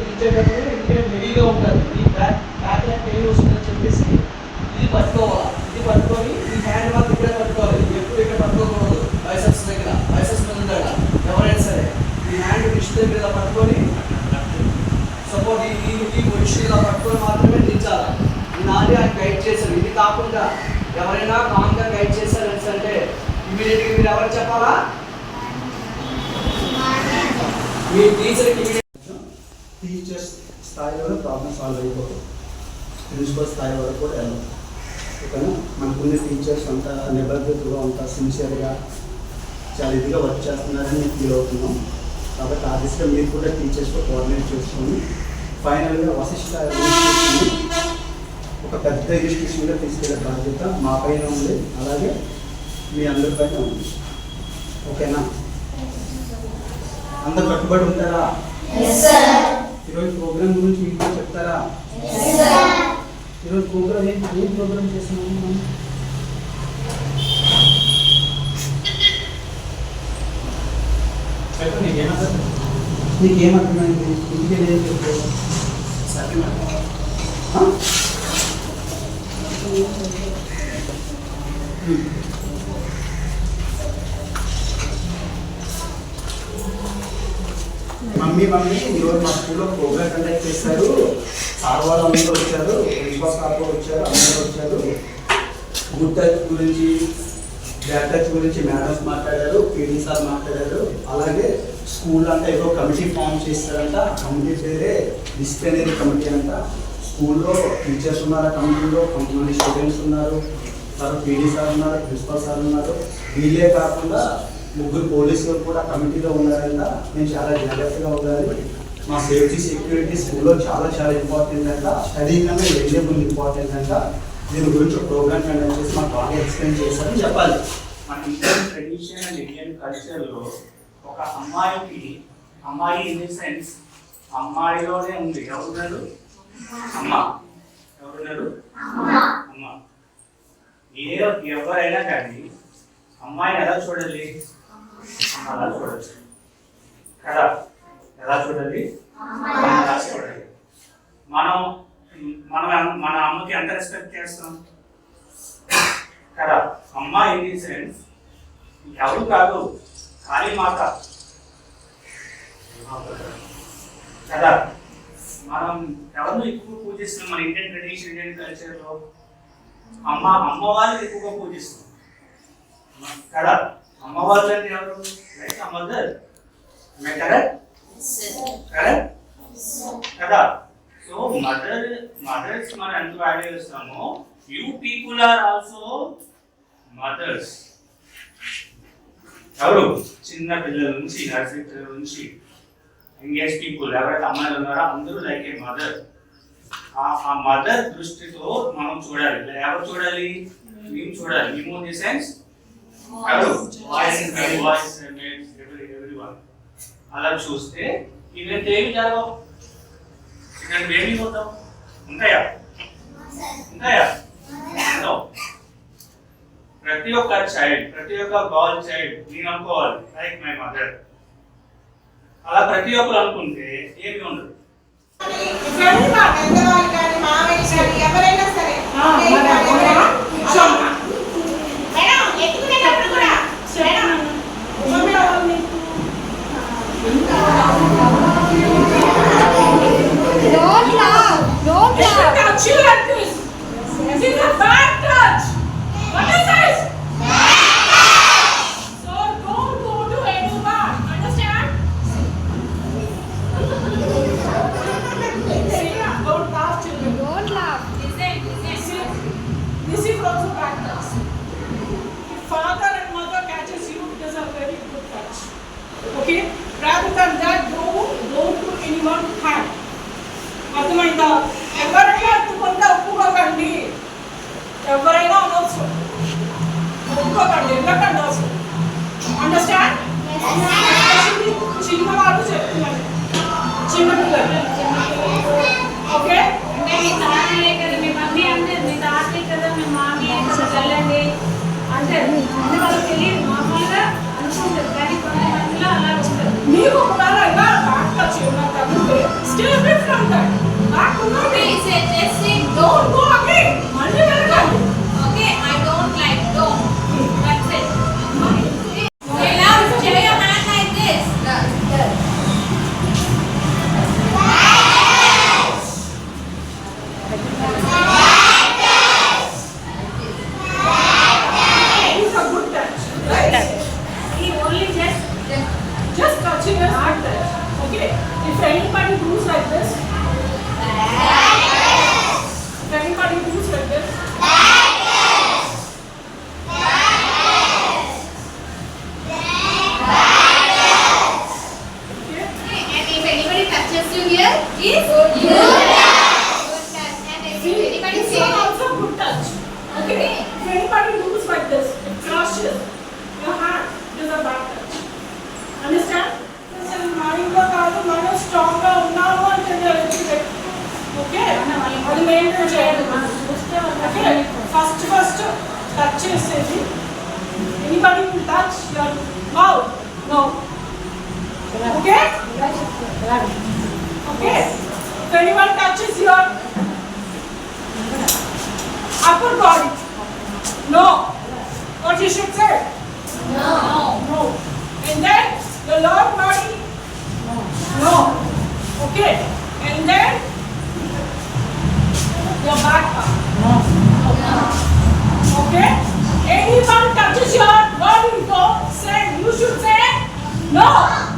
పట్టుకోవడం ఎందుకంటే హెవీగా ఉంటుంది ఈ బ్యాక్ బ్యాక్ లైన్ పెయిన్ వస్తుందని చెప్పేసి ఇది పట్టుకోవాలి. ఇది పట్టుకొని ఈ హ్యాండ్ మాత్రం ఇక్కడే పట్టుకోవాలి. ఎప్పుడు ఇక్కడ పట్టుకోకూడదు. బైసెప్స్ దగ్గర. బైసెప్స్ మీద ఉంటాడు ఎవరైనా సరే ఈ హ్యాండ్ రిస్ట్ దగ్గర పట్టుకొని సపోజ్ ఈ ఈ పొజిషన్ ఇలా పట్టుకొని మాత్రమే దించాలి. ఈ నాది ఆయన గైడ్ చేశారు. ఇది కాకుండా ఎవరైనా కామ్గా గైడ్ చేశారు అంటే ఇమీడియట్గా మీరు ఎవరు చెప్పాలా? మీ టీచర్కి స్థాయిలో ప్రాబ్లమ్ సాల్వ్ అయిపోతుంది. ప్రిన్సిపల్ స్థాయి వరకు కూడా వెళ్ళదు ఓకేనా మనకున్న టీచర్స్ అంతా నిబద్ధతగా అంతా సిన్సియర్గా చాలా ఇదిగా వర్క్ చేస్తున్నారని నేను ఫీల్ అవుతున్నాం. కాబట్టి ఆ దిశగా మీరు కూడా టీచర్స్తో కోఆర్డినేట్ చేసుకొని ఫైనల్గా వశిష్ట ఒక పెద్ద ఇన్స్టిట్యూషన్గా తీసుకెళ్ళే బాధ్యత మా పైన ఉంది. అలాగే మీ అందరి పైన ఉంది. ఓకేనా? అందరు కట్టుబడి ఉంటారా? ఈరోజు ప్రోగ్రామ్ గురించి మీకు చెప్తారా? ఈరోజు ప్రోగ్రామ్ ఏం ఏం ప్రోగ్రామ్ చేస్తున్నాము మనం? నీకేమర్థమైంది? ఇంటికి ఏం చెప్పు ఆ? మమ్మీ మమ్మీ ఈరోజు మా స్కూల్లో ప్రోగ్రామ్ కండక్ట్ చేశారు. సార్ వాళ్ళు అందరూ వచ్చారు. ప్రిన్సిపల్ సార్ కూడా వచ్చారు. అందరూ వచ్చారు. గుడ్ టచ్ గురించి బ్యాడ్ టచ్ గురించి మేడమ్స్ మాట్లాడారు పీడీ సార్ మాట్లాడారు. అలాగే స్కూల్ అంతా ఏదో కమిటీ ఫామ్ చేస్తారంట. ఆ కమిటీ పేరే డిసిప్లినరీ కమిటీ అంట. స్కూల్లో టీచర్స్ ఉన్నారు ఆ కమిటీలో? కొంతమంది స్టూడెంట్స్ ఉన్నారు. తర్వాత పీడీ సార్ ఉన్నారు ప్రిన్సిపల్ సార్ ఉన్నారు. వీళ్ళే కాకుండా ముగ్గురు పోలీసులు కూడా కమిటీలో ఉన్నారంట. నేను చాలా జాగ్రత్తగా ఉండాలి. మా సేఫ్టీ సెక్యూరిటీ స్కూల్లో చాలా చాలా ఇంపార్టెంట్ అంట. స్టడీ కన్నా ఎలిజిబుల్ ఇంపార్టెంట్ అంట. దీని గురించి ఒక ప్రోగ్రామ్ కండక్ట్ చేసి మాకు బాగా ఎక్స్ప్లెయిన్ చేశారని చెప్పాలి. మన ఇండియన్ ట్రెడిషన్ అండ్ ఇండియన్ కల్చర్లో ఒక అమ్మాయికి అమ్మాయి ఇన్ ది సెన్స్ అమ్మాయిలోనే ఉంది. ఎవరున్నారు? అమ్మ. ఎవరున్నారు? అమ్మ. ఏ ఎవరైనా కానీ అమ్మాయిని ఎలా చూడాలి? అలా చూడచ్చు కదా ఎలా చూడాలి అలా చూడాలి మనం మనం మన అమ్మకి ఎంత రెస్పెక్ట్ చేస్తాం కదా అమ్మ ఇన్ ది సెన్స్ ఎవరు కాదు కాళీ మాత కదా మనం ఎవరిని ఎక్కువ పూజిస్తున్నాం మన ఇండియన్ ట్రెడిషన్ ఇండియన్ కల్చర్లో అమ్మ అమ్మ ఎక్కువగా పూజిస్తాం కదా? అమ్మ వాళ్ళు అంటే ఎవరు? లైక్ మదర్ కరెక్ట్ కరెక్ట్ కదా? సో మదర్ మదర్స్ మనం ఎంత వాల్యూ ఇస్తామో you people are also mothers ఎవరు? చిన్న పిల్లల నుంచి నర్సరీ పిల్లల నుంచి ఎంగేజ్ పీపుల్ ఎవరైతే అమ్మాయిలు ఉన్నారో అందరూ లైక్ ఏ మదర్ ఆ మదర్ దృష్టితో మనం చూడాలి. ఎవరు చూడాలి? మేము చూడాలి. మేము ఇన్ ది సెన్స్ అలా చూస్తే ఇవన్నీ ఏమి జరగవు? ఇలాంటివి ఏమి పోతాం ఉంటాయా? ఉంటాయా. ప్రతి ఒక్క చైల్డ్ ప్రతి ఒక్క గర్ల్ చైల్డ్ నేను అనుకోవాలి లైక్ మై మదర్ అలా ప్రతి ఒక్కరు అనుకుంటే ఏమి ఉండదు. ఎవరైనా సరే కొట్టకండి అసలు. అండర్స్టాండ్ చిన్న వాళ్ళు చెప్తున్నారు. చిన్న పిల్లలు ఓకే మీకు ఒకవేళ ఇలా రాకపోవచ్చు నాకు తగ్గితే స్టిల్ బిట్ ఫ్రమ్ దట్ నాకు డోంట్ గో అగైన్ మళ్ళీ This one it. also good touch. Okay? If anybody moves like this, it crushes your hand. It is a bad touch. Understand? Okay? ఉన్నాము main okay Okay. First, first, touch is easy. Touch చేసేది anybody your mouth, no. Okay? Okay. If anyone touches your today, anyone touches your body, go oh, say, you should say, no.